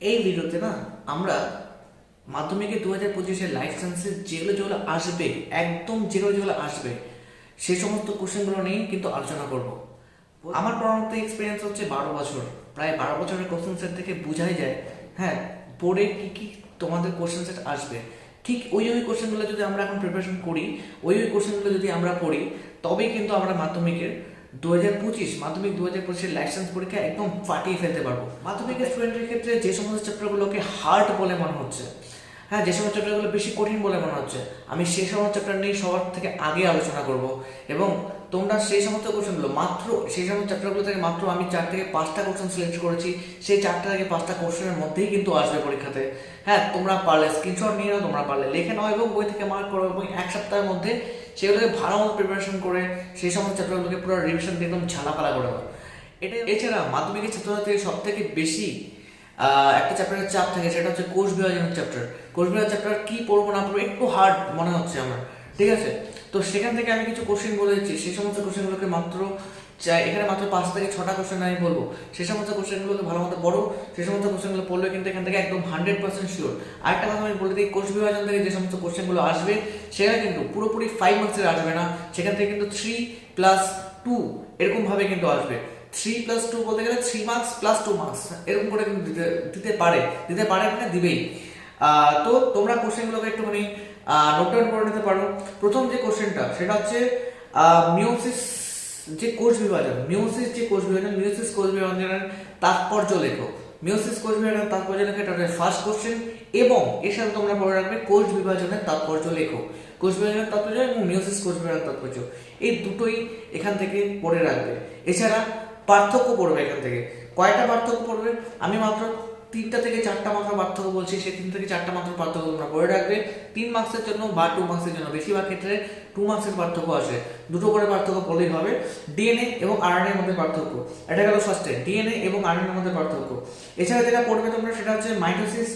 এই ভিডিওতে না আমরা মাধ্যমিকে দু হাজার পঁচিশের লাইফ সায়েন্সের যেগুলো যেগুলো আসবে, একদম যেগুলো যেগুলো আসবে, সে সমস্ত কোশ্চেনগুলো নিয়ে কিন্তু আলোচনা করব। আমার পড়ানোতে এক্সপিরিয়েন্স হচ্ছে বারো বছর। প্রায় বারো বছরের কোশ্চেন সেট থেকে বোঝাই যায় হ্যাঁ পড়ে কি কি তোমাদের কোশ্চেন সেট আসবে। ঠিক ওই ওই কোশ্চেনগুলো যদি আমরা এখন প্রিপারেশন করি, ওই ওই কোশ্চেনগুলো যদি আমরা পড়ি তবেই কিন্তু আমরা মাধ্যমিকের দু হাজার পঁচিশ মাধ্যমিক দু হাজার পঁচিশের লাইসেন্স পরীক্ষা একদম ফাটিয়ে ফেলতে পারব। মাধ্যমিকের স্টুডেন্টের ক্ষেত্রে যে সমস্ত চ্যাপ্টারগুলোকে হার্ড বলে মনে হচ্ছে হ্যাঁ যে সমস্ত চ্যাপ্টারগুলো বেশি কঠিন বলে মনে হচ্ছে আমি সেই সমস্ত চ্যাপ্টার নিয়ে সবার থেকে আগে আলোচনা করব এবং তোমরা সেই সমস্ত কোশ্চেনগুলো মাত্র সেই সমস্ত চ্যাপ্টারগুলো থেকে মাত্র আমি চার থেকে পাঁচটা কোশ্চেন সিলেক্ট করেছি। সেই চারটা থেকে পাঁচটা কোশ্চেনের মধ্যেই কিন্তু আসবে পরীক্ষাতে। হ্যাঁ তোমরা পারলে স্ক্রিনশট নিয়ে নাও, তোমরা পারলে লিখে নাও এবং বই থেকে মার্ক করো এবং এক সপ্তাহের মধ্যে সেগুলোকে ভালো মতো প্রিপারেশন করে সেই সমস্ত চ্যাপ্টারগুলোকে পুরো রিভিশন দিয়ে একদম ঝালাপালা করে দাও এটা এছাড়া মাধ্যমিকের ছাত্রছাত্রীদের সব থেকে বেশি একটা চ্যাপ্টারের চাপ থাকে, সেটা হচ্ছে কোষ বিভাজনের চ্যাপ্টার কোষ বিভাজন চ্যাপ্টার কী পড়ব না পড়ব একটু হার্ড মনে হচ্ছে আমার। ঠিক আছে? তো সেখান থেকে আমি কিছু কোশ্চেন বলে দিচ্ছি। সেই সমস্ত কোশ্চেনগুলোকে মাত্র চাই এখানে মাত্র পাঁচ থেকে ছটা কোশ্চেন আমি বলব। সেই সমস্ত কোশ্চেনগুলোকে ভালো মতো পড়ো। সেই সমস্ত কোশ্চেনগুলো পড়লে কিন্তু এখান থেকে একদম হান্ড্রেড পার্সেন্ট শিওর আরেকটা কথা আমি বলে দিই, কোষ বিভাজন থেকে যে সমস্ত কোশ্চেনগুলো আসবে, সেখানে কিন্তু পুরোপুরি ফাইভ মার্কসের আসবে না। সেখান থেকে কিন্তু থ্রি প্লাস টু এরকম ভাবে কিন্তু আসবে। থ্রি প্লাস টু বলতে গেলে three marks plus two marks এরকম করে কিন্তু দিতে দিতে পারে। দিতে পারে মানে দিবেই। তো তোমরা কোশ্চেনগুলোকে একটুখানি নোট ডাউন করে নিতে পারো। প্রথম যে কোশ্চেনটা সেটা হচ্ছে মিউসিস যে কোষ বিভাজন মিউসিস যে কোষ বিভাজন মিউসিস কোষ বিভাজনের তাৎপর্য লেখো। মিওসিস কোষ বিভাজনের তাৎপর্য লেখো, এটা ফার্স্ট কোশ্চেন এবং এর সাথে তোমরা পড়ে রাখবে কোষ বিভাজনের তাৎপর্য লেখো। কোষ বিভাজনের তাৎপর্য এবং মিওসিস কোষ বিভাজনের তাৎপর্য, এই দুটোই এখান থেকে পড়ে রাখবে। এছাড়া পার্থক্য পড়বে এখান থেকে। কয়টা পার্থক্য পড়বে? আমি মাত্র তিনটা থেকে চারটা মাত্র পার্থক্য বলছি, সেই তিন থেকে চারটা মাত্র পার্থক্য তোমরা পড়ে রাখবে। তিন মার্কসের জন্য বা টু মার্কসের জন্য, বেশিরভাগ ক্ষেত্রে টু মার্কসের পার্থক্য আসে দুটো করে পার্থক্য পড়লেই হবে। ডিএনএ এবং আরএনএ এর মধ্যে পার্থক্য। এটা গেল ফার্স্টে ডিএনএ এবং আরএনএ এর মধ্যে পার্থক্য। এছাড়া যেটা পড়বে তোমরা সেটা হচ্ছে মাইটোসিস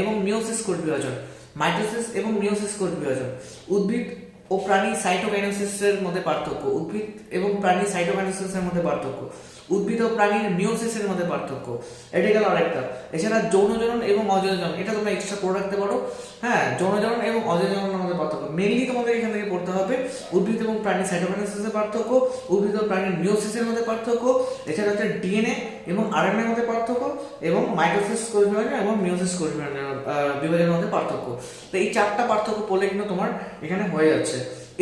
এবং মিওসিস কোষ বিভাজন। মাইটোসিস এবং মিওসিস কোষ বিভাজন। উদ্ভিদ ও প্রাণী সাইটোকাইনোসিসের মধ্যে পার্থক্য। উদ্ভিদ এবং প্রাণী সাইটোকাইনোসিসের মধ্যে পার্থক্য। উদ্ভিদ ও প্রাণীর মিওসিসের মধ্যে পার্থক্য। এটা গেল আরেকটা। এছাড়া যৌনজনন এবং অযৌনজনন এটা তোমরা এক্সট্রা করে রাখতে পারো। হ্যাঁ যৌনজনন এবং অযৌনজনের মধ্যে পার্থক্য। মেনলি তোমাদের এখান থেকে পড়তে হবে উদ্ভিদ এবং প্রাণী সাইটোকাইনোসিসের পার্থক্য, উদ্ভিদ ও প্রাণীর মিওসিসের মধ্যে পার্থক্য, এছাড়া হচ্ছে ডিএনএ এবং আরএনএ এর মধ্যে পার্থক্য এবং মাইটোসিস কোষ বিভাজন এবং মিওসিস কোষ বিভাজনের বিভাজনের মধ্যে পার্থক্য। তো এই চারটা পার্থক্য পড়লে কিন্তু তোমার এখানে হয়ে যাচ্ছে।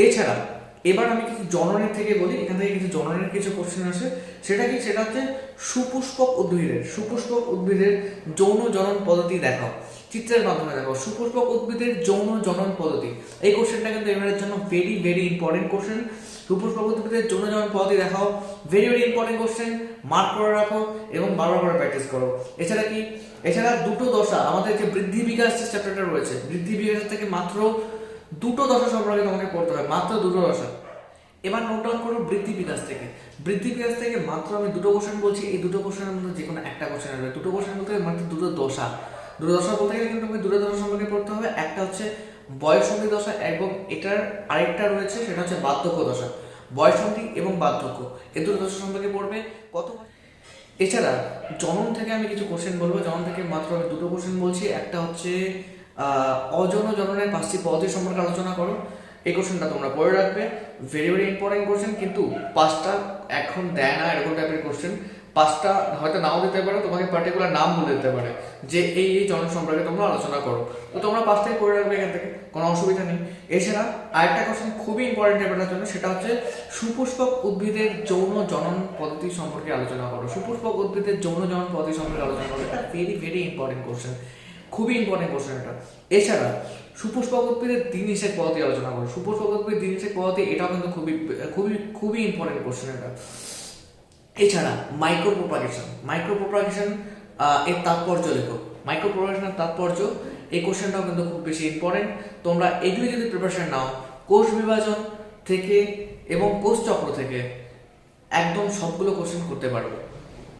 এছাড়া এবার আমি কিছু জননের থেকে বলি, এখান থেকে কিছু জননের কিছু কোশ্চেন আসে। সেটা কি? সেটা হচ্ছে সুপুষ্পক উদ্ভিদের সুপুষ্পক উদ্ভিদের যৌন জনন পদ্ধতি দেখাও। চিত্রের মাধ্যমে দেখো সুপুষ্পক উদ্ভিদের যৌন জনন পদ্ধতি। এই কোশ্চেনটা কিন্তু এবারের জন্য ভেরি ভেরি ইম্পর্টেন্ট কোশ্চেন সুপুষ্পক উদ্ভিদের যৌন জনন পদ্ধতি দেখাও। Very very important question mark করে রাখো এবং বারবার করে প্র্যাকটিস করো। এছাড়া কি? এছাড়া দুটো দশা, আমাদের যে বৃদ্ধি বিকাশ চ্যাপ্টারটা রয়েছে, বৃদ্ধি বিকাশ থেকে মাত্র দুটো দশা সম্পর্কে তোমাকে পড়তে হয় মাত্র দুটো দশা। এবার নোট ডাউন করো বৃদ্ধি বিকাশ থেকে। বৃদ্ধি বিকাশ থেকে মাত্র আমি দুটো কোশ্চেন বলছি, এই দুটো কোশ্চেনের মধ্যে যে কোনো একটা কোশ্চেন আসবে দুটো কোশ্চেন বলতে গেলে মাত্র দুটো দশা। দুটো দশা বলতে গেলে কিন্তু তোমাকে দুটো দশা সম্পর্কে পড়তে হবে। একটা হচ্ছে বয়সন্ধি দশা এবং এটার আরেকটা রয়েছে, সেটা হচ্ছে বার্ধক্য দশা। বয়সন্ধি এবং বার্ধক্য এই দুটো দশা সম্পর্কে পড়বে। কত? এছাড়া জনন থেকে আমি কিছু কোশ্চেন বলব। জনন থেকে মাত্র আমি দুটো কোশ্চেন বলছি। একটা হচ্ছে অজন জননের পাঁচটি পদ্ধতি সম্পর্কে আলোচনা করো। এই কোশ্চেনটা তোমরা পড়ে রাখবে। ভেরি ভেরি ইম্পর্টেন্ট কোশ্চেন কিন্তু পাঁচটা এখন দেয় না, এরকম টাইপের কোশ্চেন পাঁচটা হয়তো নাও দিতে পারে, তোমাকে পার্টিকুলার নাম বলে দিতে পারে, যে এই এই জন সম্পর্কে তোমরা আলোচনা করো। তো তোমরা পাঁচটাই পড়ে রাখবে এখান থেকে, কোনো অসুবিধা নেই। এছাড়া আরেকটা কোশ্চেন খুবই ইম্পর্টেন্ট এটার জন্য, সেটা হচ্ছে সুপুষ্পক উদ্ভিদের যৌন জনন পদ্ধতি সম্পর্কে আলোচনা করো। সুপুষ্পক উদ্ভিদের যৌন জনন পদ্ধতি সম্পর্কে আলোচনা করো, এটা ভেরি ভেরি ইম্পর্টেন্ট কোশ্চেন খুবই ইম্পর্টেন্ট কোশ্চেন এটা। এছাড়া সুপুষ্পক উদ্ভিদের দিন হিসেব পদ্ধতি আলোচনা করো। সুপুষ্পক উদ্ভিদের দিন হিসেব পদ্ধতি, এটাও কিন্তু খুবই খুবই খুবই ইম্পর্টেন্ট কোশ্চেন এটা। এছাড়া মাইক্রো প্রোপাগেশন মাইক্রো প্রোপাগেশন এর তাৎপর্য লেখো। মাইক্রো প্রোপাগেশনের তাৎপর্য, এই কোশ্চেনটাও কিন্তু খুব বেশি ইম্পর্টেন্ট তোমরা এগুলি যদি প্রিপারেশন নাও, কোষ বিভাজন থেকে এবং কোষ চক্র থেকে একদম সবগুলো কোশ্চেন করতে পারবে।